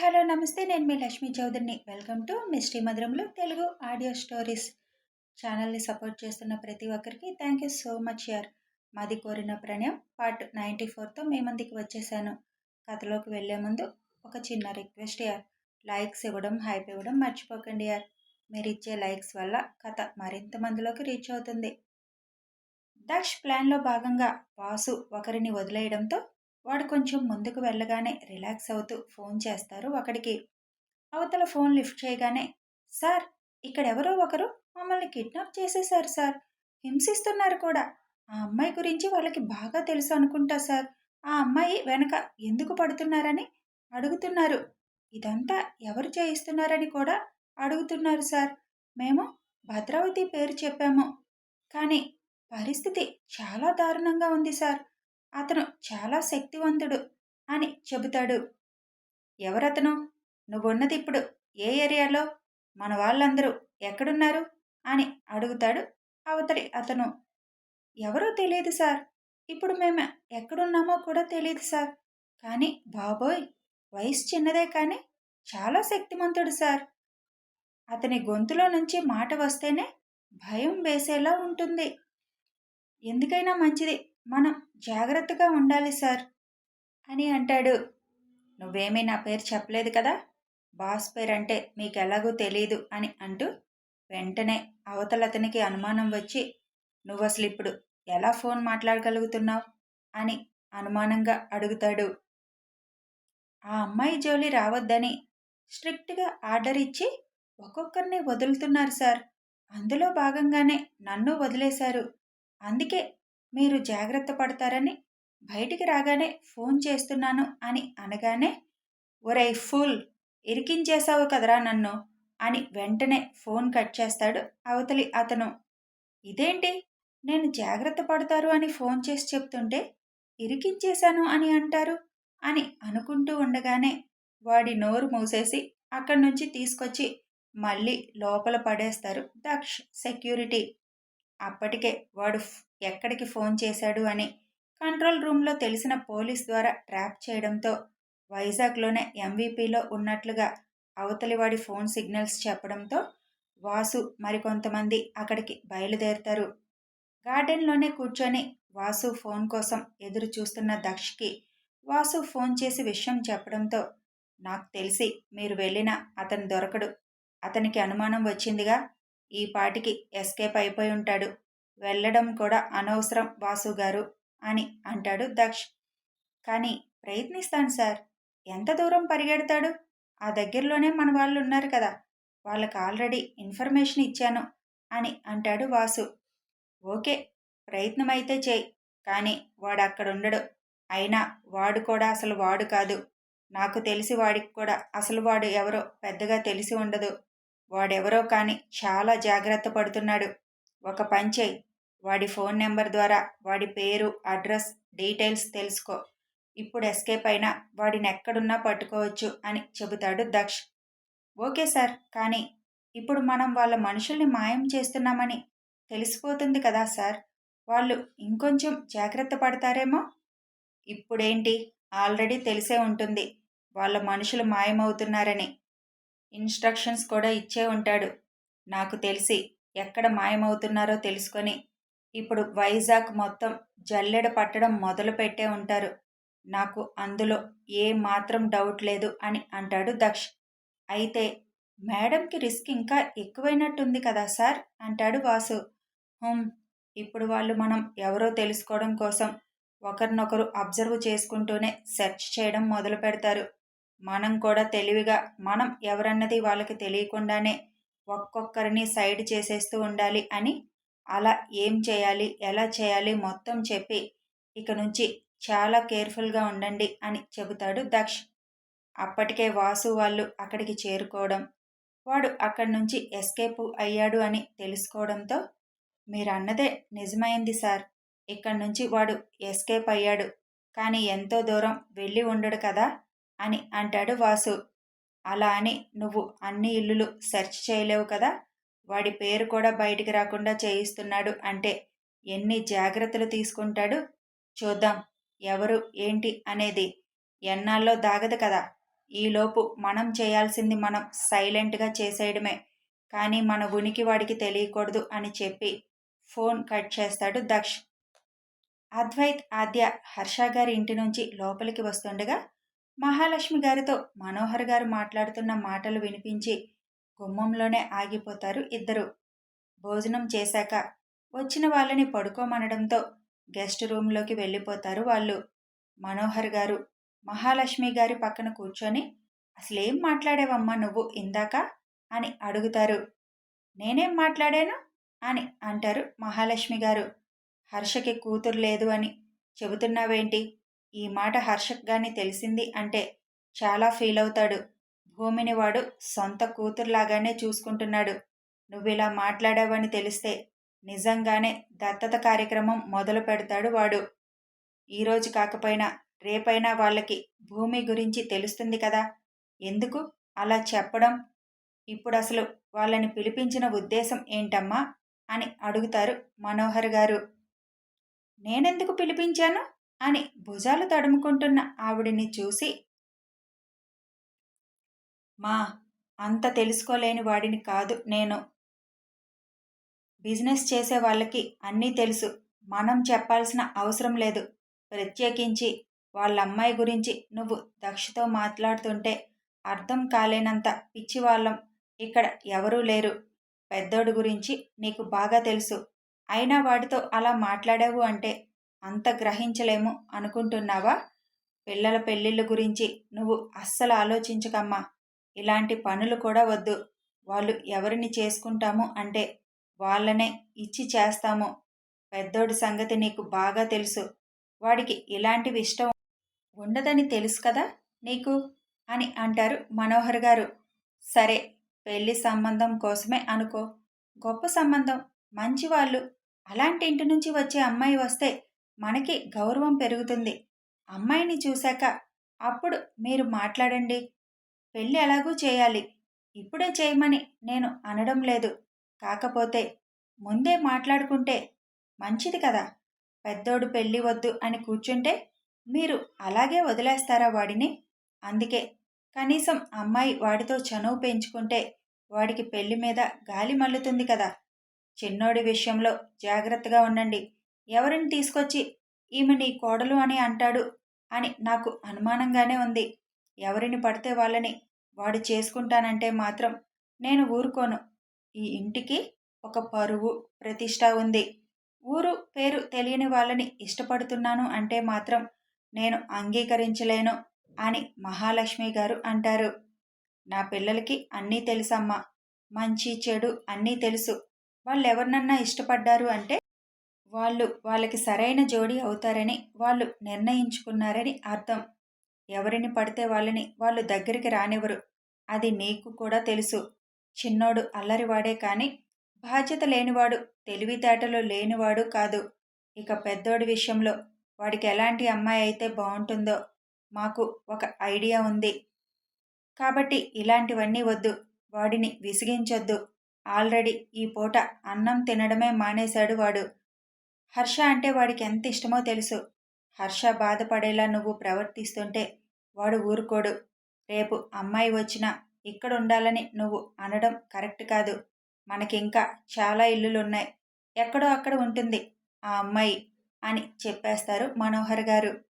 Hello నమస్తే. నేను మీ లక్ష్మీ చౌదరిని. వెల్కమ్ టు మిస్టీ మధురంలో తెలుగు ఆడియో స్టోరీస్ ఛానల్ని సపోర్ట్ చేస్తున్న ప్రతి ఒక్కరికి థ్యాంక్ యూ సో మచ్ యార్. మాది కోరిన ప్రణయం పార్ట్ నైంటీ ఫోర్తో మీ ముందుకి వచ్చేసాను. కథలోకి వెళ్ళే ముందు ఒక చిన్న రిక్వెస్ట్ యార్. లైక్స్ ఇవ్వడం హైప్ ఇవ్వడం మర్చిపోకండి యార్. మీరు ఇచ్చే లైక్స్ వల్ల కథ మరింత మందిలోకి రీచ్ అవుతుంది. దక్ష్ ప్లాన్లో భాగంగా వాసు ఒకరిని వదిలేయడంతో వాడు కొంచెం ముందుకు వెళ్ళగానే రిలాక్స్ అవుతూ ఫోన్ చేస్తారు ఒకడికి. అవతల ఫోన్ లిఫ్ట్ చేయగానే సార్ ఇక్కడెవరో ఒకరు మమ్మల్ని కిడ్నాప్ చేసేశారు సార్. హింసిస్తున్నారు కూడా. ఆ అమ్మాయి గురించి వాళ్ళకి బాగా తెలుసు అనుకుంటా సార్. ఆ అమ్మాయి వెనక ఎందుకు పడుతున్నారని అడుగుతున్నారు. ఇదంతా ఎవరు చేయిస్తున్నారని కూడా అడుగుతున్నారు సార్. మేము భద్రావతి పేరు చెప్పాము. కానీ పరిస్థితి చాలా దారుణంగా ఉంది సార్. అతను చాలా శక్తివంతుడు అని చెబుతాడు. ఎవరతను? నువ్వున్నది ఇప్పుడు ఏ ఏరియాలో? మన వాళ్ళందరూ ఎక్కడున్నారు? అని అడుగుతాడు అవతలి అతను. ఎవరో తెలియదు సార్. ఇప్పుడు మేము ఎక్కడున్నామో కూడా తెలియదు సార్. కానీ బాబోయ్! వయసు చిన్నదే కానీ చాలా శక్తిమంతుడు సార్. అతని గొంతులో నుంచి మాట వస్తేనే భయం వేసేలా ఉంటుంది. ఎందుకైనా మంచిది. మనం జాగ్రత్తగా ఉండాలి సార్. అని అంటాడు. నువ్వేమీ నా పేరు చెప్పలేదు కదా? బాస్ పేరు అంటే మీకు ఎలాగో తెలియదు అని అంటూ వెంటనే అవతల అతనికి అనుమానం వచ్చి నువ్వు అసలు ఇప్పుడు ఎలా ఫోన్ మాట్లాడగలుగుతున్నావు? అని అనుమానంగా అడుగుతాడు. ఆ అమ్మాయి జోలి రావద్దని స్ట్రిక్ట్గా ఆర్డర్ ఇచ్చి ఒక్కొక్కరిని వదులుతున్నారు సార్. అందులో భాగంగానే నన్ను వదిలేశారు. అందుకే మీరు జాగ్రత్త పడతారని బయటికి రాగానే ఫోన్ చేస్తున్నాను అని అనగానే ఒరే ఫుల్ ఇరికించేశావు కదరా నన్ను అని వెంటనే ఫోన్ కట్ చేస్తాడు అవతలి అతను. ఇదేంటి? నేను జాగ్రత్త పడతారు అని ఫోన్ చేసి చెప్తుంటే ఇరికించేశాను అని అంటారు అని అనుకుంటూ ఉండగానే వాడి నోరు మూసేసి అక్కడి నుంచి తీసుకొచ్చి మళ్ళీ లోపల పడేస్తారు దక్ష్ సెక్యూరిటీ. అప్పటికే వాడు ఎక్కడికి ఫోన్ చేశాడు అని కంట్రోల్ రూమ్లో తెలిసిన పోలీస్ ద్వారా ట్రాప్ చేయడంతో వైజాగ్లోనే ఎంవీపీలో ఉన్నట్లుగా అవతలివాడి ఫోన్ సిగ్నల్స్ చెప్పడంతో వాసు మరికొంతమంది అక్కడికి బయలుదేరుతారు. గార్డెన్లోనే కూర్చొని వాసు ఫోన్ కోసం ఎదురు చూస్తున్న దక్షకి వాసు ఫోన్ చేసి విషయం చెప్పడంతో నాకు తెలిసి మీరు వెళ్ళినా అతను దొరకడు. అతనికి అనుమానం వచ్చిందిగా. ఈ పాటికి ఎస్కేప్ అయిపోయి ఉంటాడు. వెళ్ళడం కూడా అనవసరం వాసు గారు అని అంటాడు దక్ష్. కానీ ప్రయత్నిస్తాను సార్. ఎంత దూరం పరిగెడతాడు? ఆ దగ్గరలోనే మన వాళ్ళు ఉన్నారు కదా. వాళ్ళకి ఆల్రెడీ ఇన్ఫర్మేషన్ ఇచ్చాను అని అంటాడు వాసు. ఓకే ప్రయత్నం అయితే చేయి. కానీ వాడు అక్కడ ఉండడు అయినా వాడు కూడా అసలు వాడు కాదు. నాకు తెలిసి వాడికి కూడా అసలు వాడు ఎవరో పెద్దగా తెలిసి ఉండదు. వాడెవరో కానీ చాలా జాగ్రత్త పడుతున్నాడు. ఒక పంచేయి వాడి ఫోన్ నెంబర్ ద్వారా వాడి పేరు అడ్రస్ డీటెయిల్స్ తెలుసుకో. ఇప్పుడు ఎస్కేప్ అయినా వాడిని ఎక్కడున్నా పట్టుకోవచ్చు అని చెబుతాడు దక్ష్. ఓకే సార్ కానీ ఇప్పుడు మనం వాళ్ళ మనుషుల్ని మాయం చేస్తున్నామని తెలిసిపోతుంది కదా సార్. వాళ్ళు ఇంకొంచెం జాగ్రత్త పడతారేమో? ఇప్పుడేంటి? ఆల్రెడీ తెలిసే ఉంటుంది. వాళ్ళ మనుషులు మాయమవుతున్నారని. ఇన్స్ట్రక్షన్స్ కూడా ఇచ్చే ఉంటాడు. నాకు తెలిసి ఎక్కడ మాయమవుతున్నారో తెలుసుకొని ఇప్పుడు వైజాగ్ మొత్తం జల్లెడ పట్టడం మొదలు పెట్టే ఉంటారు. నాకు అందులో ఏ మాత్రం డౌట్ లేదు అని అంటాడు దక్ష్. అయితే మేడంకి రిస్క్ ఇంకా ఎక్కువైనట్టుంది కదా సార్? అంటాడు వాసు. ఇప్పుడు వాళ్ళు మనం ఎవరో తెలుసుకోవడం కోసం ఒకరినొకరు అబ్జర్వ్ చేసుకుంటూనే సెర్చ్ చేయడం మొదలు పెడతారు మనం కూడా తెలివిగా మనం ఎవరన్నది వాళ్ళకి తెలియకుండానే ఒక్కొక్కరిని సైడ్ చేసేస్తూ ఉండాలి అని అలా ఏం చేయాలి? ఎలా చేయాలి? మొత్తం చెప్పి ఇక నుంచి చాలా కేర్ఫుల్గా ఉండండి అని చెబుతాడు దక్ష్. అప్పటికే వాసు వాళ్ళు అక్కడికి చేరుకోవడం వాడు అక్కడి నుంచి ఎస్కేప్ అయ్యాడు అని తెలుసుకోవడంతో మీరు అన్నదే నిజమైంది సార్. ఇక్కడి నుంచి వాడు ఎస్కేప్ అయ్యాడు. కానీ ఎంతో దూరం వెళ్ళి ఉండడు కదా అని అంటాడు వాసు. అలా అని నువ్వు అన్ని ఇల్లులు సెర్చ్ చేయలేవు కదా? వాడి పేరు కూడా బయటికి రాకుండా చేయిస్తున్నాడు. అంటే ఎన్ని జాగ్రత్తలు తీసుకుంటాడు? చూద్దాం. ఎవరు? ఏంటి? అనేది. ఎన్నాళ్ళలో దాగదు కదా. ఈలోపు మనం చేయాల్సింది మనం సైలెంట్గా చేసేయడమే. కానీ మన ఉనికి వాడికి తెలియకూడదు అని చెప్పి ఫోన్ కట్ చేస్తాడు దక్ష్. అద్వైత్ ఆద్య హర్ష గారి ఇంటి నుంచి లోపలికి వస్తుండగా మహాలక్ష్మి గారితో మనోహర్ గారు మాట్లాడుతున్న మాటలు వినిపించి గుమ్మంలోనే ఆగిపోతారు ఇద్దరు. భోజనం చేశాక వచ్చిన వాళ్ళని పడుకోమనడంతో గెస్ట్ రూమ్లోకి వెళ్ళిపోతారు వాళ్ళు. మనోహర్ గారు మహాలక్ష్మి గారి పక్కన కూర్చొని అసలేం మాట్లాడేవమ్మా నువ్వు ఇందాక? అని అడుగుతారు. నేనేం మాట్లాడాను? అని అంటారు మహాలక్ష్మి గారు. హర్షకి కూతురు లేదు అని చెబుతున్నావేంటి? ఈ మాట హర్షక్ గాని తెలిసింది అంటే చాలా ఫీల్ అవుతాడు భూమిని వాడు సొంత కూతురులాగానే చూసుకుంటున్నాడు. నువ్విలా మాట్లాడావని తెలిస్తే నిజంగానే దత్తత కార్యక్రమం మొదలు పెడతాడు వాడు. ఈరోజు కాకపోయినా రేపైనా వాళ్ళకి భూమి గురించి తెలుస్తుంది కదా? ఎందుకు అలా చెప్పడం? ఇప్పుడు అసలు వాళ్ళని పిలిపించిన ఉద్దేశం ఏంటమ్మా? అని అడుగుతారు మనోహర్ గారు. నేనెందుకు పిలిపించాను? అని భుజాలు తడుముకుంటున్న ఆవిడిని చూసి మా అంత తెలుసుకోలేని వాడిని కాదు నేను. బిజినెస్ చేసే వాళ్ళకి అన్నీ తెలుసు. మనం చెప్పాల్సిన అవసరం లేదు. ప్రత్యేకించి వాళ్ళ అమ్మాయి గురించి నువ్వు దక్షతో మాట్లాడుతుంటే అర్థం కాలేనంత పిచ్చి వాళ్ళం ఇక్కడ ఎవరూ లేరు. పెద్దోడు గురించి నీకు బాగా తెలుసు. అయినా వాడితో అలా మాట్లాడావు అంటే అంత గ్రహించలేము అనుకుంటున్నావా? పిల్లల పెళ్ళిళ్ళ గురించి నువ్వు అస్సలు ఆలోచించకమ్మా. ఇలాంటి పనులు కూడా వద్దు. వాళ్ళు ఎవరిని చేసుకుంటాము అంటే వాళ్ళనే ఇచ్చి చేస్తాము. పెద్దోడి సంగతి నీకు బాగా తెలుసు. వాడికి ఇలాంటివి ఇష్టం ఉండదని తెలుసు కదా నీకు? అని అంటారు మనోహర్ గారు. సరే పెళ్ళి సంబంధం కోసమే అనుకో. గొప్ప సంబంధం మంచివాళ్ళు అలాంటి ఇంటి నుంచి వచ్చే అమ్మాయి వస్తే మనకి గౌరవం పెరుగుతుంది. అమ్మాయిని చూశాక అప్పుడు మీరు మాట్లాడండి. పెళ్ళి ఎలాగూ చేయాలి. ఇప్పుడే చేయమని నేను అనడం లేదు. కాకపోతే ముందే మాట్లాడుకుంటే మంచిది కదా. పెద్దోడు పెళ్ళి వద్దు అని కూర్చుంటే మీరు అలాగే వదిలేస్తారా వాడిని? అందుకే కనీసం అమ్మాయి వాడితో చనువు పెంచుకుంటే వాడికి పెళ్ళి మీద గాలి మల్లుతుంది కదా. చిన్నోడి విషయంలో జాగ్రత్తగా ఉండండి. ఎవరిని తీసుకొచ్చి ఈమె నీ కోడలు అని అంటాడు అని నాకు అనుమానంగానే ఉంది. ఎవరిని పడితే వాళ్ళని వాడు చేసుకుంటానంటే మాత్రం నేను ఊరుకోను. ఈ ఇంటికి ఒక పరువు ప్రతిష్ట ఉంది. ఊరు పేరు తెలియని వాళ్ళని ఇష్టపడుతున్నాను అంటే మాత్రం నేను అంగీకరించలేను అని మహాలక్ష్మి గారు అంటారు. నా పిల్లలకి అన్నీ తెలుసమ్మా. మంచి చెడు అన్నీ తెలుసు. వాళ్ళు ఎవరినన్నా ఇష్టపడ్డారు అంటే వాళ్ళు వాళ్ళకి సరైన జోడీ అవుతారని వాళ్ళు నిర్ణయించుకున్నారని అర్థం. ఎవరిని పడితే వాళ్ళని వాళ్ళు దగ్గరికి రానివ్వరు. అది నీకు కూడా తెలుసు. చిన్నోడు అల్లరివాడే కానీ బాధ్యత లేనివాడు తెలివితేటలు లేనివాడు కాదు. ఇక పెద్దోడి విషయంలో వాడికి ఎలాంటి అమ్మాయి అయితే బాగుంటుందో మాకు ఒక ఐడియా ఉంది. కాబట్టి ఇలాంటివన్నీ వద్దు. వాడిని విసిగించొద్దు. ఆల్రెడీ ఈ పూట అన్నం తినడమే మానేశాడు వాడు. హర్ష అంటే వాడికి ఎంత ఇష్టమో తెలుసు. హర్ష బాధపడేలా నువ్వు ప్రవర్తిస్తుంటే వాడు ఊరుకోడు. రేపు అమ్మాయి వచ్చినా ఇక్కడ ఉండాలని నువ్వు అనడం కరెక్ట్ కాదు. మనకింకా చాలా ఇల్లులున్నాయి. ఎక్కడో అక్కడ ఉంటుంది ఆ అమ్మాయి అని చెప్పేస్తారు మనోహర్ గారు.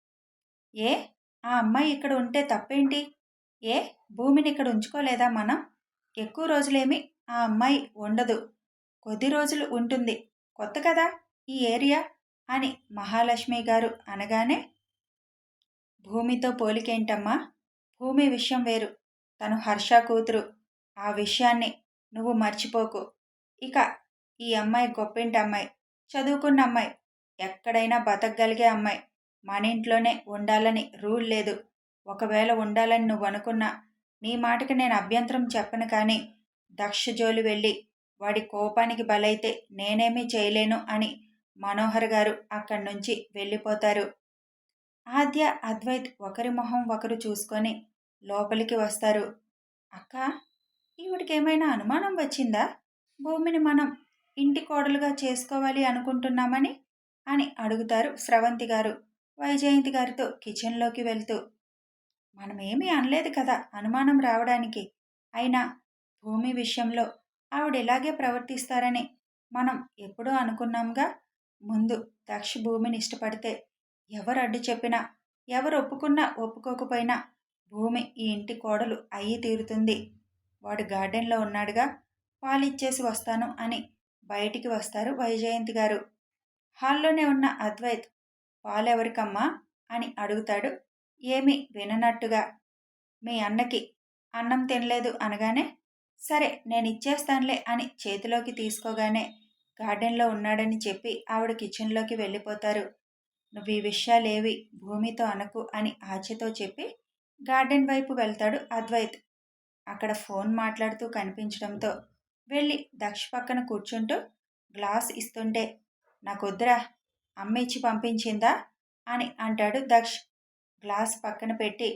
ఏ? ఆ అమ్మాయి ఇక్కడ ఉంటే తప్పేంటి? ఏ? భూమిని ఇక్కడ ఉంచుకోలేదా మనం? ఎక్కువ రోజులేమి ఆ అమ్మాయి ఉండదు. కొద్ది రోజులు ఉంటుంది. కొత్త కదా ఈ ఏరియా? అని మహాలక్ష్మి గారు అనగానే భూమితో పోలికేంటమ్మా? భూమి విషయం వేరు. తను హర్ష కూతురు. ఆ విషయాన్ని నువ్వు మర్చిపోకు. ఇక ఈ అమ్మాయి గొప్పింటి అమ్మాయి చదువుకున్న అమ్మాయి. ఎక్కడైనా బతకగలిగే అమ్మాయి. మన ఇంట్లోనే ఉండాలని రూల్ లేదు. ఒకవేళ ఉండాలని నువ్వు అనుకున్నా నీ మాటకి నేను అభ్యంతరం చెప్పను కానీ దక్ష జోలి వెళ్ళి వాడి కోపానికి బలైతే నేనేమీ చేయలేను అని మనోహర్ గారు అక్కడి నుంచి వెళ్ళిపోతారు. ఆద్య అద్వైత్ ఒకరి మొహం ఒకరు చూసుకొని లోపలికి వస్తారు. అక్క ఈవిడికి ఏమైనా అనుమానం వచ్చిందా? భూమిని మనం ఇంటి కోడలుగా చేసుకోవాలి అనుకుంటున్నామని? అని అడుగుతారు స్రవంతి గారు వైజయంతి గారితో కిచెన్లోకి వెళ్తూ. మనమేమీ అనలేదు కదా అనుమానం రావడానికి. అయినా భూమి విషయంలో ఆవిడ ఇలాగే ప్రవర్తిస్తారని మనం ఎప్పుడూ అనుకున్నాంగా? ముందు దక్ష భూమిని ఇష్టపడితే ఎవరు అడ్డు చెప్పినా ఎవరు ఒప్పుకున్నా ఒప్పుకోకపోయినా భూమి ఈ ఇంటి కోడలు అయ్యి తీరుతుంది. వాడు గార్డెన్లో ఉన్నాడుగా పాలిచ్చేసి వస్తాను అని బయటికి వస్తారు వైజయంతి గారు. హాల్లోనే ఉన్న అద్వైత్ పాలెవరికమ్మా? అని అడుగుతాడు. ఏమీ విననట్టుగా. మీ అన్నకి అన్నం తినలేదు అనగానే సరే నేను ఇచ్చేస్తానులే అని చేతిలోకి తీసుకోగానే గార్డెన్లో ఉన్నాడని చెప్పి ఆవిడ కిచెన్లోకి వెళ్ళిపోతారు. నువ్వు ఈ విషయాలేవి భూమితో అనకు అని ఆచెతో చెప్పి గార్డెన్ వైపు వెళ్తాడు అద్వైత్. అక్కడ ఫోన్ మాట్లాడుతూ కనిపించడంతో వెళ్ళి దక్ష పక్కన కూర్చుంటూ గ్లాస్ ఇస్తుంటే నాకొద్దురా అమ్మ ఇచ్చి పంపించిందా? అని అంటాడు దక్ష్. గ్లాస్ పక్కన పెట్టి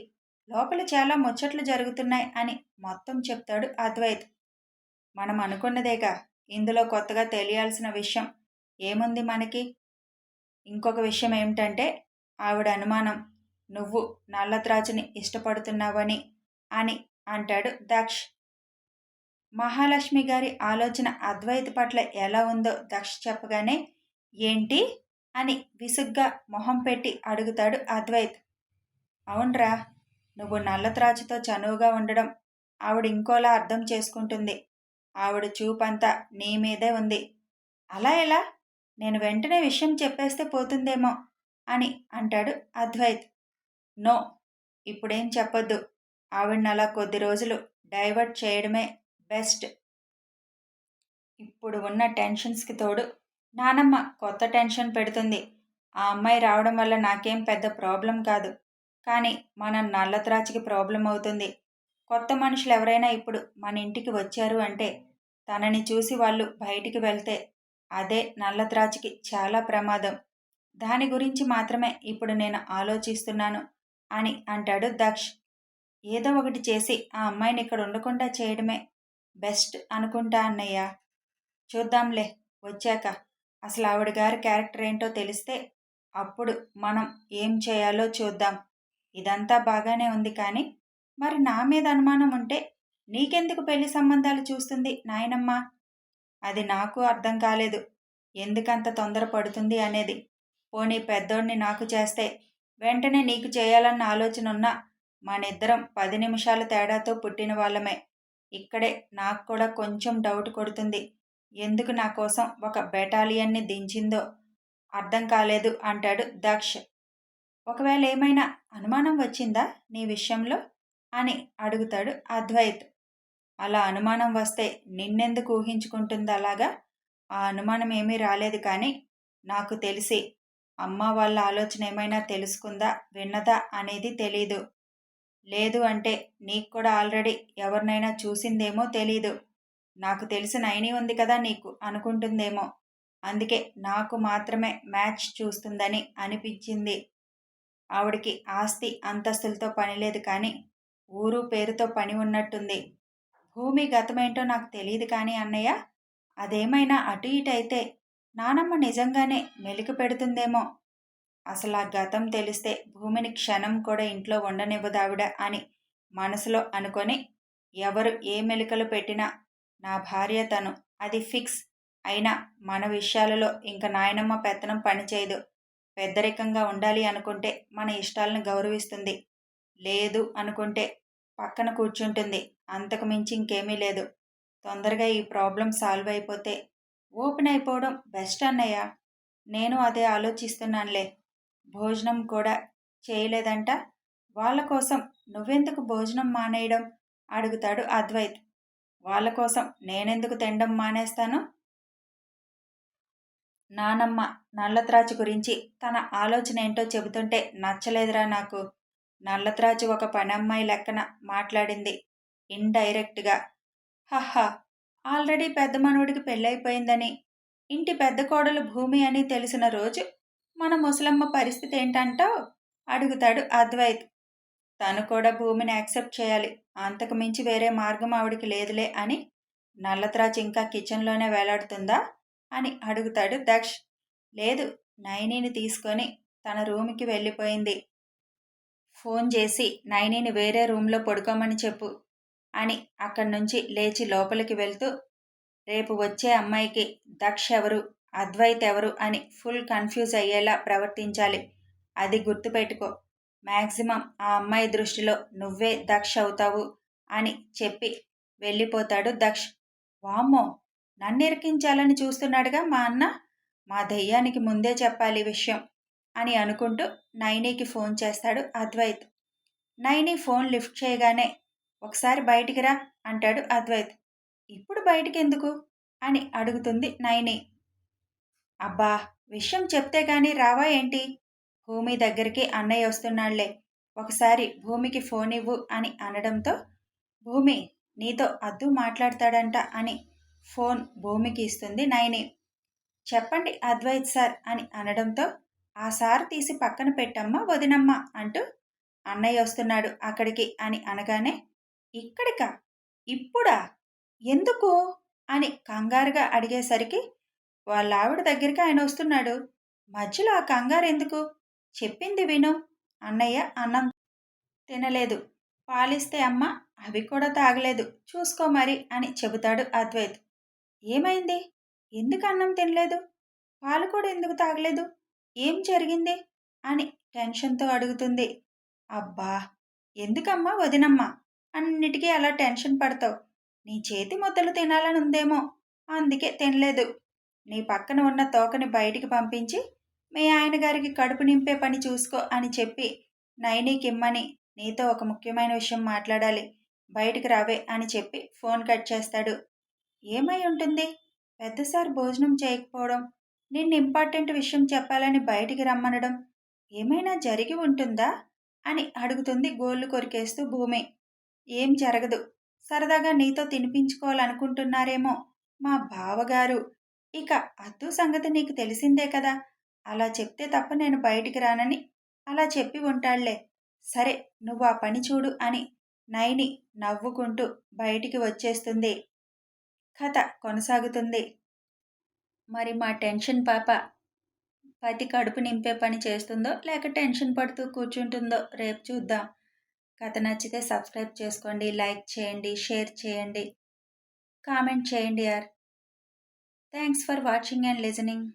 లోపల చాలా ముచ్చట్లు జరుగుతున్నాయి అని మొత్తం చెప్తాడు అద్వైత్. మనం అనుకున్నదేగా ఇందులో కొత్తగా తెలియాల్సిన విషయం ఏముంది మనకి? ఇంకొక విషయం ఏమిటంటే ఆవిడ అనుమానం నువ్వు నల్లత్రాజుని ఇష్టపడుతున్నావని అని అంటాడు దక్ష్. మహాలక్ష్మి గారి ఆలోచన అద్వైత పట్ల ఎలా ఉందో దక్ష చెప్పగానే ఏంటి? అని విసుగ్గా మొహం పెట్టి అడుగుతాడు అద్వైత్. అవునరా నువ్వు నల్లత్రాజుతో చనువుగా ఉండడం ఆవిడ ఇంకోలా అర్థం చేసుకుంటుంది. ఆవిడ చూపంతా నీ మీదే ఉంది. అలా ఎలా? నేను వెంటనే విషయం చెప్పేస్తే పోతుందేమో అని అంటాడు అద్వైత్. నో ఇప్పుడేం చెప్పొద్దు. ఆవిడని అలా కొద్ది రోజులు డైవర్ట్ చేయడమే బెస్ట్. ఇప్పుడు ఉన్న టెన్షన్స్కి తోడు నానమ్మ కొత్త టెన్షన్ పెడుతుంది. ఆ అమ్మాయి రావడం వల్ల నాకేం పెద్ద ప్రాబ్లం కాదు. కానీ మన నల్లత్రాచికి ప్రాబ్లం అవుతుంది. కొత్త మనుషులు ఎవరైనా ఇప్పుడు మన ఇంటికి వచ్చారు అంటే తనని చూసి వాళ్ళు బయటికి వెళ్తే అదే నల్లత్రాచికి చాలా ప్రమాదం. దాని గురించి మాత్రమే ఇప్పుడు నేను ఆలోచిస్తున్నాను అని అంటాడు దక్ష్. ఏదో ఒకటి చేసి ఆ అమ్మాయిని ఇక్కడ ఉండకుండా చేయడమే బెస్ట్ అనుకుంటా అన్నయ్య. చూద్దాంలే వచ్చాక. అసలు ఆవిడ గారి క్యారెక్టర్ ఏంటో తెలిస్తే అప్పుడు మనం ఏం చేయాలో చూద్దాం. ఇదంతా బాగానే ఉంది కానీ మరి నా మీద అనుమానం ఉంటే నీకెందుకు పెళ్ళి సంబంధాలు చూస్తుంది నాయనమ్మ? అది నాకు అర్థం కాలేదు. ఎందుకంత తొందరపడుతుంది అనేది. పోనీ పెద్దోడిని నాకు చేస్తే వెంటనే నీకు చేయాలన్న ఆలోచన ఉన్నా మనిద్దరం పది నిమిషాల తేడాతో పుట్టిన వాళ్ళమే. ఇక్కడే నాకు కూడా కొంచెం డౌట్ కొడుతుంది. ఎందుకు నా కోసం ఒక బెటాలియన్ని దించిందో? అర్థం కాలేదు అంటాడు దక్ష్. ఒకవేళ ఏమైనా అనుమానం వచ్చిందా నీ విషయంలో? అని అడుగుతాడు అద్వైత్. అలా అనుమానం వస్తే నిన్నెందుకు ఊహించుకుంటుంది అలాగా? ఆ అనుమానం ఏమీ రాలేదు కానీ నాకు తెలిసి అమ్మ వాళ్ళ ఆలోచన ఏమైనా తెలుసుకుందా విన్నదా అనేది తెలీదు. లేదు అంటే నీకు కూడా ఆల్రెడీ ఎవరినైనా చూసిందేమో తెలీదు. నాకు తెలిసిన నైని ఉంది కదా నీకు అనుకుంటుందేమో. అందుకే నాకు మాత్రమే మ్యాచ్ చూస్తుందని అనిపించింది. ఆవిడికి ఆస్తి అంతస్తులతో పని లేదు కానీ ఊరు పేరుతో పని ఉన్నట్టుంది. భూమి గతమేంటో నాకు తెలియదు కానీ అన్నయ్య అదేమైనా అటు ఇటు అయితే నానమ్మ నిజంగానే మెలికి పెడుతుందేమో. అసలు ఆ గతం తెలిస్తే భూమిని క్షణం కూడా ఇంట్లో ఉండనివ్వదావిడ అని మనసులో అనుకొని ఎవరు ఏ మెలికలు పెట్టినా నా భార్య తను. అది ఫిక్స్ అయినా మన విషయాలలో ఇంక నాయనమ్మ పెత్తనం పనిచేయదు పెద్దరికంగా ఉండాలి అనుకుంటే మన ఇష్టాలను గౌరవిస్తుంది. లేదు అనుకుంటే పక్కన కూర్చుంటుంది. అంతకు మించి ఇంకేమీ లేదు. తొందరగా ఈ ప్రాబ్లం సాల్వ్ అయిపోతే ఓపెన్ అయిపోవడం బెస్ట్ అన్నయ్య. నేను అదే ఆలోచిస్తున్నానులే. భోజనం కూడా చేయలేదంట. వాళ్ళ కోసం నువ్వెందుకు భోజనం మానేయడం? అడుగుతాడు అద్వైత్. వాళ్ళ కోసం నేనెందుకు తినడం మానేస్తాను? నానమ్మ నల్లత్రాచి గురించి తన ఆలోచన ఏంటో చెబుతుంటే నచ్చలేదురా నాకు. నల్లద్రాజు ఒక పనమ్మాయి లెక్కన మాట్లాడింది ఇండైరెక్ట్గా. హహా ఆల్రెడీ పెద్ద మనవుడికి పెళ్ళైపోయిందని ఇంటి పెద్ద కోడలు భూమి అని తెలిసిన రోజు మన ముసలమ్మ పరిస్థితి ఏంటంటావు అడుగుతాడు అద్వైత్. తను కూడా భూమిని యాక్సెప్ట్ చేయాలి అంతకు మించి వేరే మార్గం ఆవిడికి లేదులే అని నల్లత్రాచి ఇంకా కిచెన్లోనే వేలాడుతుందా అని అడుగుతాడు దక్ష్. లేదు నైనీని తీసుకొని తన రూమ్కి వెళ్ళిపోయింది. ఫోన్ చేసి నైనీని వేరే రూమ్లో పడుకోమని చెప్పు అని అక్కడి నుంచి లేచి లోపలికి వెళ్తూ రేపు వచ్చే అమ్మాయికి దక్ష ఎవరు అద్వైత్ ఎవరు అని ఫుల్ కన్ఫ్యూజ్ అయ్యేలా ప్రవర్తించాలి. అది గుర్తుపెట్టుకో. మ్యాక్సిమం ఆ అమ్మాయి దృష్టిలో నువ్వే దక్ష అవుతావు అని చెప్పి వెళ్ళిపోతాడు దక్ష్. వామ్మో! నన్ను ఇరికించాలని చూస్తున్నాడుగా మా అన్న? మా దయ్యానికి ముందే చెప్పాలి విషయం. అని అనుకుంటూ నైనీకి ఫోన్ చేస్తాడు అద్వైత్. నైని ఫోన్ లిఫ్ట్ చేయగానే ఒకసారి బయటికి రా అంటాడు అద్వైత్. ఇప్పుడు బయటికి ఎందుకు అని అడుగుతుంది నైని. అబ్బా విషయం చెప్తే కానీ రావా ఏంటి? భూమి దగ్గరికి అన్నయ్య వస్తున్నాళ్ళే. ఒకసారి భూమికి ఫోన్ ఇవ్వు అని అనడంతో భూమి నీతో అద్దు మాట్లాడతాడంట అని ఫోన్ భూమికి ఇస్తుంది నైని. చెప్పండి అద్వైత్ సార్ అని అనడంతో ఆ సారు తీసి పక్కన పెట్టమ్మా వదినమ్మ అంటూ అన్నయ్య వస్తున్నాడు అక్కడికి అని అనగానే ఇక్కడికా? ఇప్పుడా? ఎందుకు? అని కంగారుగా అడిగేసరికి వాళ్ళ ఆవిడ దగ్గరికి ఆయన వస్తున్నాడు. మధ్యలో ఆ కంగారు ఎందుకు? చెప్పింది విను అన్నయ్య అన్నం తినలేదు. పాలిస్తే అమ్మ అవి కూడా తాగలేదు. చూసుకో మరి అని చెబుతాడు అద్వైత్. ఏమైంది? ఎందుకు అన్నం తినలేదు? పాలు కూడా ఎందుకు తాగలేదు? ఏం జరిగింది? అని టెన్షన్తో అడుగుతుంది. అబ్బా! ఎందుకమ్మా వదినమ్మా? అన్నిటికీ అలా టెన్షన్ పడతావు. నీ చేతి ముద్దలు తినాలని ఉందేమో? అందుకే తినలేదు. నీ పక్కన ఉన్న తోకని బయటికి పంపించి మీ ఆయన గారికి కడుపు నింపే పని చూసుకో అని చెప్పి నైనీకిమ్మని నీతో ఒక ముఖ్యమైన విషయం మాట్లాడాలి. బయటికి రావే అని చెప్పి ఫోన్ కట్ చేస్తాడు. ఏమై ఉంటుంది? పెద్దసారి భోజనం చేయకపోవడం నిన్ను ఇంపార్టెంట్ విషయం చెప్పాలని బయటికి రమ్మనడం ఏమైనా జరిగి ఉంటుందా? అని అడుగుతుంది గోళ్ళు కొరికేస్తూ భూమి. ఏం జరగదు. సరదాగా నీతో తినిపించుకోవాలనుకుంటున్నారేమో మా బావగారు. ఇక అద్దు సంగతి నీకు తెలిసిందే కదా. అలా చెప్తే తప్ప నేను బయటికి రానని అలా చెప్పి ఉంటాళ్ళే. సరే నువ్వు ఆ పని చూడు అని నైని నవ్వుకుంటూ బయటికి వచ్చేస్తుంది. కథ కొనసాగుతుంది. మరి మా టెన్షన్ పాప పతి కడుపు నింపే పని చేస్తుందో లేక టెన్షన్ పడుతూ కూర్చుంటుందో రేపు చూద్దాం. కథ నచ్చితే సబ్స్క్రైబ్ చేసుకోండి లైక్ చేయండి షేర్ చేయండి కామెంట్ చేయండి యార్. Thanks for watching and listening.